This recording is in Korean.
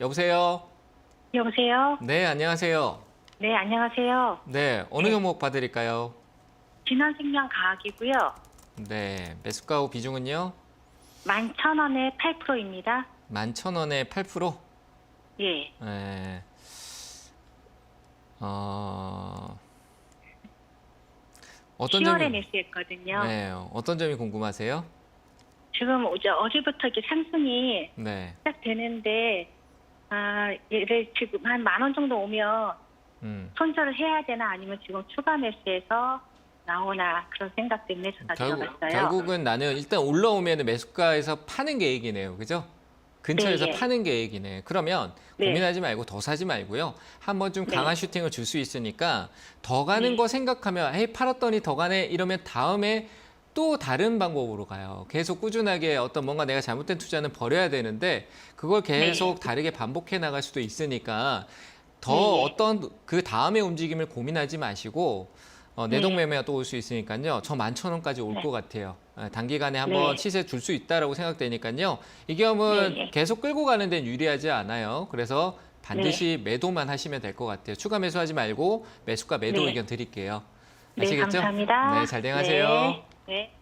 여보세요? 여보세요? 네, 안녕하세요. 네, 안녕하세요. 네, 어느 네. 종목 봐드릴까요? 진원생명과학이고요. 네, 매수가 후 비중은요? 11,000원에 8%입니다. 11,000원에 8%? 예. 네. 어... 어떤 10월에 점이 매수했거든요. 네, 어떤 점이 궁금하세요? 지금 어제, 어제부터 이렇게 상승이 네. 시작되는데, 아, 얘를 지금 한 만 원 정도 오면 음. 손절을 해야 되나 아니면 지금 추가 매수해서 나오나 그런 생각 때문에 제가 결국, 들어갔어요. 결국은 나는 일단 올라오면 매수가에서 파는 계획이네요. 그죠? 근처에서 네, 예. 파는 계획이네. 그러면 네. 고민하지 말고 더 사지 말고요. 한번 좀 네. 강한 슈팅을 줄 수 있으니까 더 가는 네. 거 생각하면 에이 팔았더니 더 가네 이러면 다음에 또 다른 방법으로 가요. 계속 꾸준하게 어떤 뭔가 내가 잘못된 투자는 버려야 되는데 그걸 계속 다르게 반복해 나갈 수도 있으니까 더 네. 어떤 그 다음의 움직임을 고민하지 마시고 어, 네. 내동 매매가 또올 수 있으니까요. 저 11,000원까지 올 네. 것 같아요. 아, 단기간에 한번 네. 시세 줄 수 있다라고 생각되니까요. 이 겸은 네, 네. 계속 끌고 가는 데는 유리하지 않아요. 그래서 반드시 매도만 하시면 될 것 같아요. 추가 매수하지 말고 매수가 매도 네. 의견 드릴게요. 네, 아시겠죠? 감사합니다. 네, 잘 대응하세요. 네. 네.